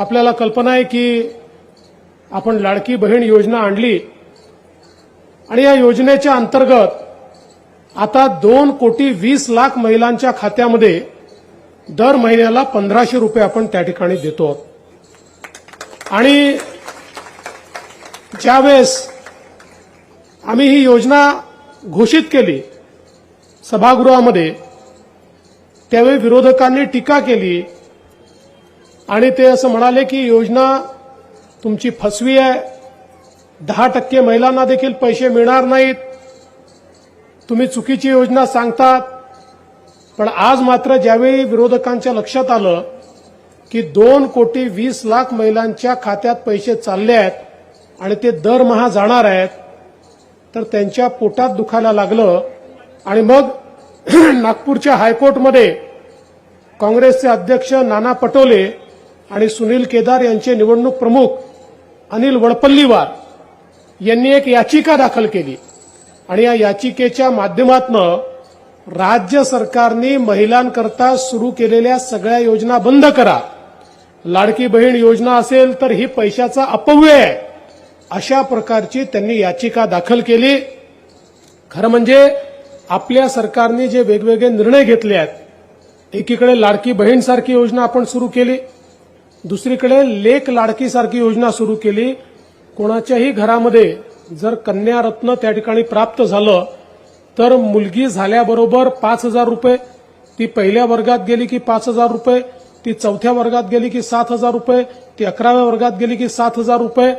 आपल्याला कल्पना आहे की आपण लाडकी बहीण योजना आणली आणि या योजनेच्या अंतर्गत आता दोन कोटी वीस लाख महिलांच्या खात्यामध्ये दर महिन्याला पंधराशे रुपये आपण त्या ठिकाणी देतो आहोत. आणि ज्यावेळेस आम्ही ही योजना घोषित केली सभागृहामध्ये त्यावेळी विरोधकांनी टीका केली आणि ते असं म्हणाले की योजना तुमची फसवी आहे. दहा टक्के महिलांना देखील पैसे मिळणार नाहीत. तुम्ही चुकीची योजना सांगतात. पण आज मात्र ज्यावेळी विरोधकांच्या लक्षात आलं की दोन कोटी वीस लाख महिलांच्या खात्यात पैसे चालले आहेत आणि ते दरमहा जाणार आहेत तर त्यांच्या पोटात दुखायला लागलं. आणि मग नागपूरच्या हायकोर्टमध्ये काँग्रेसचे अध्यक्ष नाना पटोले आणि सुनील केदार यांचे निवडणूक प्रमुख अनिल वडपल्लीवार यांनी एक याचिका दाखल केली. आणि या याचिकेच्या माध्यमातनं राज्य सरकारने महिलांकरता सुरू केलेल्या सगळ्या योजना बंद करा. लाडकी बहीण योजना असेल तर ही पैशाचा अपव्यय आहे. अशा प्रकारची त्यांनी याचिका दाखल केली. खरं म्हणजे आपल्या सरकारने जे वेगवेगळे निर्णय घेतले आहेत एकीकडे लाडकी बहीणसारखी योजना आपण सुरू केली दुसरीकडे लेख लाडकीसारखी योजना सुरू केली. कोणाच्याही घरामध्ये जर कन्या रत्न त्या ठिकाणी प्राप्त झालं तर मुलगी झाल्याबरोबर पाच हजार रुपये ती पहिल्या वर्गात गेली की पाच हजार रुपये ती चौथ्या वर्गात गेली की सात हजार रुपये ती अकराव्या वर्गात गेली की सात हजार रुपये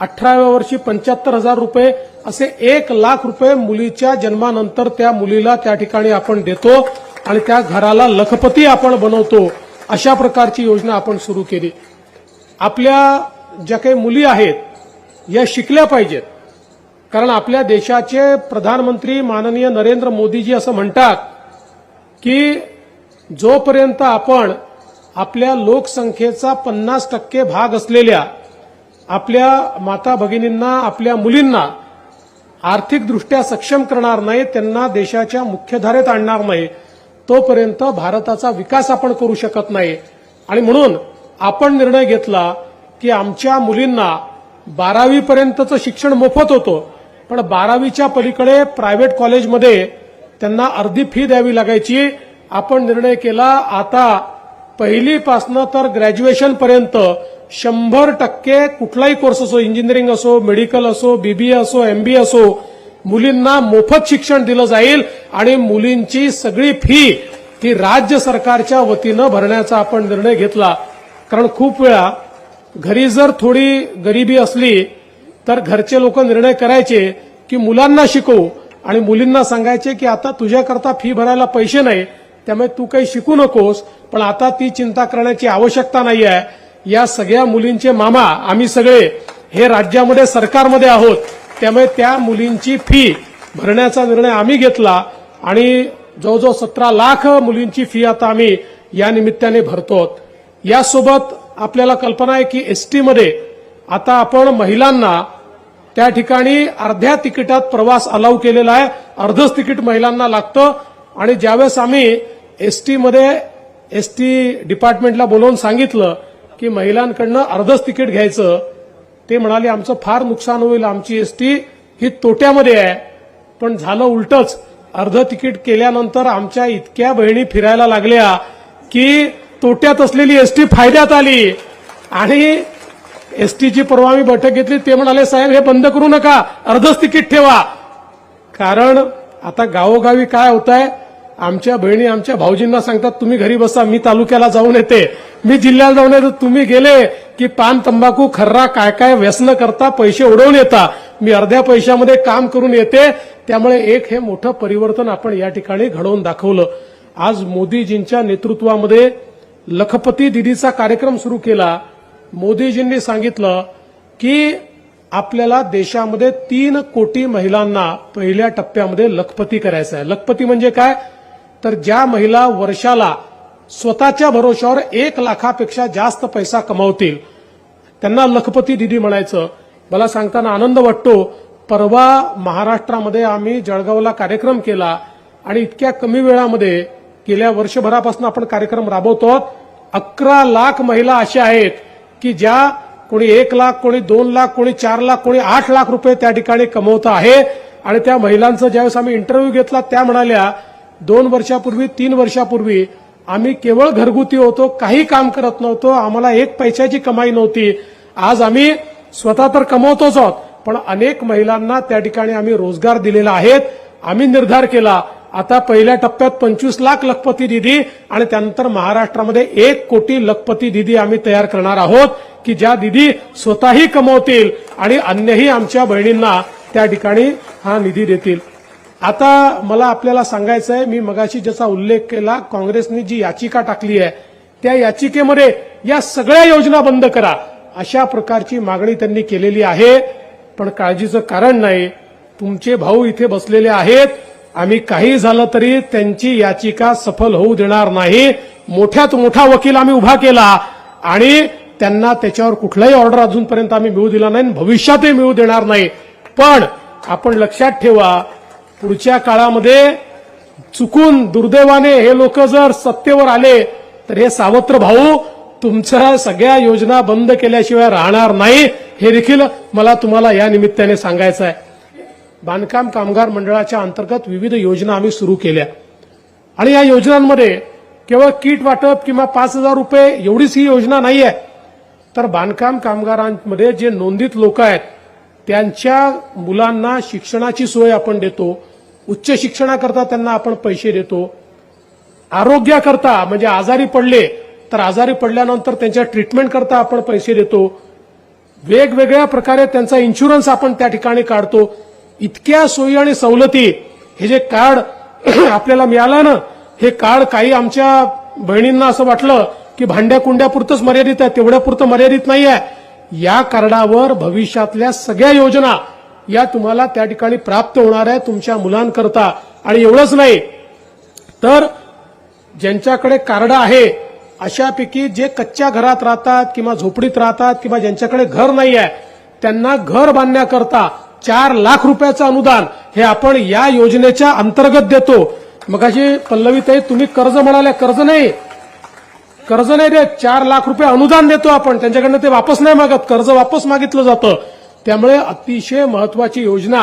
अठराव्या वर्षी पंच्याहत्तर हजार रुपये असे एक लाख रुपये मुलीच्या जन्मानंतर त्या मुलीला त्या ठिकाणी आपण देतो आणि त्या घराला लखपती आपण बनवतो. अशा प्रकारची योजना आपण सुरू केली. आपल्या ज्या काही मुली आहेत या शिकल्या पाहिजेत. कारण आपल्या देशाचे प्रधानमंत्री माननीय नरेंद्र मोदीजी असं म्हणतात की जोपर्यंत आपण आपल्या लोकसंख्येचा पन्नास टक्के भाग असलेल्या आपल्या माता भगिनींना आपल्या मुलींना आर्थिकदृष्ट्या सक्षम करणार नाही त्यांना देशाच्या मुख्यधारेत आणणार नाही तोपर्यंत भारताचा विकास आपण करू शकत नाही. आणि म्हणून आपण निर्णय घेतला की आमच्या मुलींना बारावीपर्यंतचं शिक्षण मोफत होतं. पण बारावीच्या पलीकडे प्रायव्हेट कॉलेजमध्ये त्यांना अर्धी फी द्यावी लागायची. आपण निर्णय केला आता पहिलीपासनं तर ग्रॅज्युएशनपर्यंत शंभर टक्के कुठलाही कोर्स असो इंजिनिअरिंग असो मेडिकल असो बीबीए असो एमबीए असो मुलींना मोफत शिक्षण दिलं जाईल आणि मुलींची सगळी फी ही राज्य सरकारच्या वतीनं भरण्याचा आपण निर्णय घेतला. कारण खूप वेळा घरी जर थोडी गरिबी असली तर घरचे लोक निर्णय करायचे की मुलांना शिकवू आणि मुलींना सांगायचे की आता तुझ्याकरता फी भरायला पैसे नाही त्यामुळे तू काही शिकू नकोस पण आता ती चिंता करण्याची आवश्यकता नाही आहे. या सगळ्या मुलींचे मामा आम्ही सगळे हे राज्यामध्ये सरकारमध्ये आहोत. त्यामुळे त्या मुलींची फी भरण्याचा निर्णय आम्ही घेतला आणि जवळजवळ सतरा लाख मुलींची फी आता आम्ही या निमित्ताने भरतो यासोबत आपल्याला कल्पना आहे की एसटीमध्ये आता आपण महिलांना त्या ठिकाणी अर्ध्या तिकिटात प्रवास अलाव केलेला आहे. अर्धच तिकीट महिलांना लागतं आणि ज्यावेळेस आम्ही एसटीमध्ये एसटी डिपार्टमेंटला बोलवून सांगितलं की महिलांकडनं अर्धच तिकीट घ्यायचं ते म्हणाले आमचं फार नुकसान होईल आमची एसटी ही तोट्यामध्ये आहे. पण झालं उलटच. अर्ध तिकीट केल्यानंतर आमच्या इतक्या बहिणी फिरायला लागल्या की तोट्यात असलेली एसटी फायद्यात आली. आणि एसटीची परवा मी बैठक घेतली. ते म्हणाले साहेब हे बंद करू नका. अर्धच तिकीट ठेवा. कारण आता गावोगावी काय होत आहे आमच्या बहिणी आमच्या भाऊजींना सांगतात तुम्ही घरी बसा मी तालुक्याला जाऊन येते. मी जिल्ह्याला जाऊन येतो. तुम्ही गेले की पान तंबाखू खर्रा काय काय व्यसन करता पैसे उडवून येता. मी अर्ध्या पैशामध्ये काम करून येते. त्यामुळे एक हे मोठं परिवर्तन आपण या ठिकाणी घडवून दाखवलं. आज मोदीजींच्या नेतृत्वामध्ये लखपती दिदीचा कार्यक्रम सुरू केला. मोदीजींनी सांगितलं की आपल्याला देशामध्ये तीन कोटी महिलांना पहिल्या टप्प्यामध्ये लखपती करायचं आहे. लखपती म्हणजे काय? तर ज्या महिला वर्षाला स्वतःच्या भरोशावर एक लाखापेक्षा जास्त पैसा कमावतील. त्यांना लखपती दिदी म्हणायचं. मला सांगताना आनंद वाटतो. परवा महाराष्ट्रामध्ये आम्ही जळगावला कार्यक्रम केला आणि इतक्या कमी वेळामध्ये गेल्या वर्षभरापासून आपण कार्यक्रम राबवतो अकरा लाख महिला अशा आहेत की ज्या कोणी एक लाख कोणी दोन लाख कोणी चार लाख कोणी आठ लाख रुपये त्या ठिकाणी कमवत आहे. आणि त्या महिलांचा ज्यावेळेस आम्ही इंटरव्ह्यू घेतला त्या म्हणाल्या दोन वर्षापूर्वी तीन वर्षापूर्वी आम्ही केवळ घरगुती होतो काही काम करत नव्हतो आम्हाला एक पैशाची कमाई नव्हती. आज आम्ही स्वतः तर कमवतोच आहोत पण अनेक महिलांना त्या ठिकाणी आम्ही रोजगार दिलेला आहेत आम्ही निर्धार केला आता पहिल्या टप्प्यात पंचवीस लाख लखपती दिदी आणि त्यानंतर महाराष्ट्रामध्ये एक कोटी लखपती दिदी आम्ही तयार करणार आहोत की ज्या दिदी स्वतःही कमवतील आणि अन्यही आमच्या बहिणींना त्या ठिकाणी हा निधी देतील. आता मला आपल्याला सांगायचं आहे मी मगाशी ज्याचा उल्लेख केला काँग्रेसने जी याचिका टाकली आहे त्या याचिकेमध्ये या सगळ्या योजना बंद करा. अशा प्रकारची मागणी त्यांनी केलेली आहे. पण काळजीचं कारण नाही. तुमचे भाऊ इथे बसलेले आहेत. आम्ही काही झालं तरी त्यांची याचिका सफल होऊ देणार नाही. मोठ्यात मोठा वकील आम्ही उभा केला. आणि त्यांना त्याच्यावर कुठलाही ऑर्डर अजूनपर्यंत आम्ही मिळू दिला नाही आणि भविष्यातही मिळू देणार नाही. पण आपण लक्षात ठेवा पुढच्या काळामध्ये चुकून दुर्दैवाने हे लोक जर सत्तेवर आले तर हे सावत्र भाऊ तुमच्या सगळ्या योजना बंद केल्याशिवाय राहणार नाही हे देखील मला तुम्हाला या निमित्ताने सांगायचं आहे. बांधकाम कामगार मंडळाच्या अंतर्गत विविध योजना आम्ही सुरू केल्या. आणि या योजनांमध्ये केवळ किट वाटप किंवा पाच हजार रुपये एवढीच ही योजना नाही आहे तर बांधकाम कामगारांमध्ये जे नोंदित लोक आहेत त्यांच्या मुलांना शिक्षणाची सोय आपण देतो उच्च शिक्षणाकरता त्यांना आपण पैसे देतो. आरोग्याकरता म्हणजे आजारी पडले तर आजारी पडल्यानंतर त्यांच्या ट्रीटमेंट करता आपण पैसे देतो. वेगवेगळ्या प्रकारे त्यांचा इन्शुरन्स आपण त्या ठिकाणी काढतो. इतक्या सोयी आणि सवलती हे जे कार्ड आपल्याला मिळालं ना हे कार्ड काही आमच्या बहिणींना असं वाटलं की भांड्या कुंड्यापुरतंच मर्यादित आहे तेवढ्यापुरतं मर्यादित नाही आहे या कार्डावर भविष्यातल्या सगळ्या योजना या तुम्हाला त्या ठिकाणी प्राप्त होणार आहे तुमच्या मुलांकरता. आणि एवढंच नाही तर ज्यांच्याकडे कार्ड आहे अशापैकी जे कच्च्या घरात राहतात किंवा झोपडीत राहतात किंवा ज्यांच्याकडे घर नाही आहे त्यांना घर बांधण्याकरता चार लाख रुपयाचं अनुदान हे आपण या योजनेच्या अंतर्गत देतो. मग अशी पल्लवीताई तुम्ही कर्ज म्हणाले कर्ज नाही कर्ज नाही देत चार लाख रुपये अनुदान देतो आपण त्यांच्याकडनं ते वापस नाही मागत कर्ज वापस मागितलं जातं. त्यामुळे अतिशय महत्वाची योजना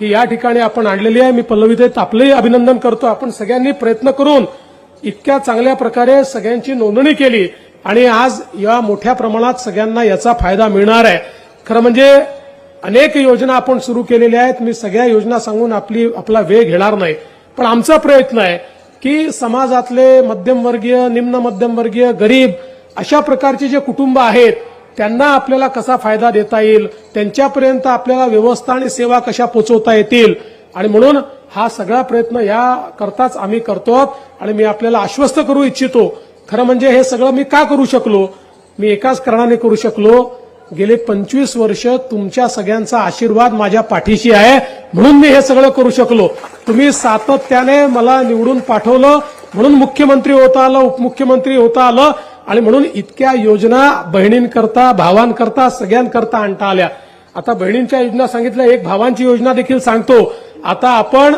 ही या ठिकाणी आपण आणलेली आहे. मी पल्लवीताईत आपलंही अभिनंदन करतो. आपण सगळ्यांनी प्रयत्न करून इतक्या चांगल्या प्रकारे सगळ्यांची नोंदणी केली आणि आज या मोठ्या प्रमाणात सगळ्यांना याचा फायदा मिळणार आहे. खरं म्हणजे अनेक योजना आपण सुरू केलेल्या आहेत. मी सगळ्या योजना सांगून आपली आपला वेळ घेणार नाही. पण आमचा प्रयत्न आहे की समाजातले मध्यमवर्गीय निम्न मध्यमवर्गीय गरीब अशा प्रकारचे जे कुटुंब आहेत त्यांना आपल्याला कसा फायदा देता येईल? त्यांच्यापर्यंत आपल्याला व्यवस्था आणि सेवा कशा पोचवता येतील? आणि म्हणून हा सगळा प्रयत्न या करताच आम्ही करतो आणि मी आपल्याला आश्वस्त करू इच्छितो. खरं म्हणजे हे सगळं मी का करू शकलो? मी एकाच कारणाने करू शकलो. गेले पंचवीस वर्ष तुमच्या सगळ्यांचा आशीर्वाद माझ्या पाठीशी आहे. म्हणून मी हे सगळं करू शकलो. तुम्ही सातत्याने मला निवडून पाठवलं. म्हणून मुख्यमंत्री होता आलं उपमुख्यमंत्री होता आलं. आणि म्हणून इतक्या योजना बहिणींकरता भावांकरता सगळ्यांकरता आणता आल्या. आता बहिणींच्या योजना सांगितल्या एक भावांची योजना देखील सांगतो. आता आपण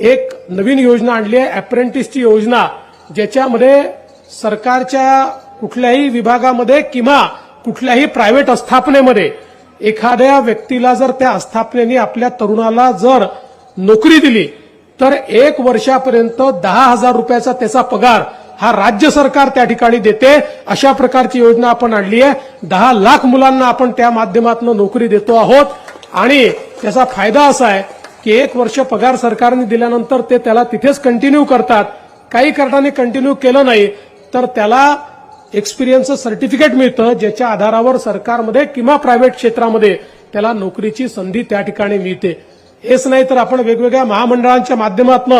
एक नवीन योजना आणली आहे अप्रेंटिसची योजना ज्याच्यामध्ये सरकारच्या कुठल्याही विभागामध्ये किंवा कुठल्याही प्रायव्हेट आस्थापनेमध्ये एखाद्या व्यक्तीला जर त्या आस्थापनेने आपल्या तरुणाला जर नोकरी दिली तर एक वर्षापर्यंत दहा हजार रुपयाचा त्याचा पगार हा राज्य सरकार त्या ठिकाणी देते. अशा प्रकारची योजना आपण आणली आहे. दहा लाख मुलांना आपण त्या माध्यमातून नोकरी देतो आहोत. आणि त्याचा फायदा असा आहे की एक वर्ष पगार सरकारने दिल्यानंतर ते त्याला तिथेच कंटिन्यू करतात. काही कारणाने कंटिन्यू केलं नाही तर त्याला एक्सपिरियन्स सर्टिफिकेट मिळतं ज्याच्या आधारावर सरकारमध्ये किंवा प्रायव्हेट क्षेत्रामध्ये त्याला नोकरीची संधी त्या ठिकाणी मिळते. हेच नाही तर आपण वेगवेगळ्या महामंडळांच्या माध्यमातून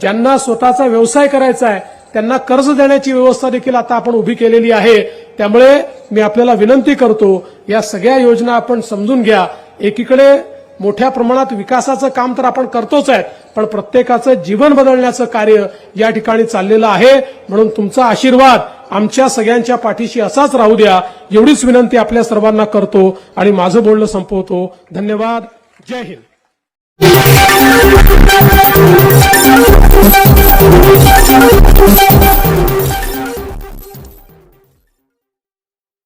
ज्यांना स्वतःचा व्यवसाय करायचा आहे त्यांना कर्ज देण्याची व्यवस्था देखील आता आपण उभी केलेली आहे. त्यामुळे मी आपल्याला विनंती करतो या सगळ्या योजना आपण समजून घ्या. एकीकडे मोठ्या प्रमाणात विकासाचं काम तर आपण करतोच आहे पण प्रत्येकाचं जीवन बदलण्याचं कार्य या ठिकाणी चाललेलं आहे. म्हणून तुमचा आशीर्वाद. आमच्या सगळ्यांच्या पाठीशी असाच राहू द्या. एवढीच विनंती आपल्या सर्वांना करतो आणि माझं बोलणं संपवतो. धन्यवाद. जय हिंद.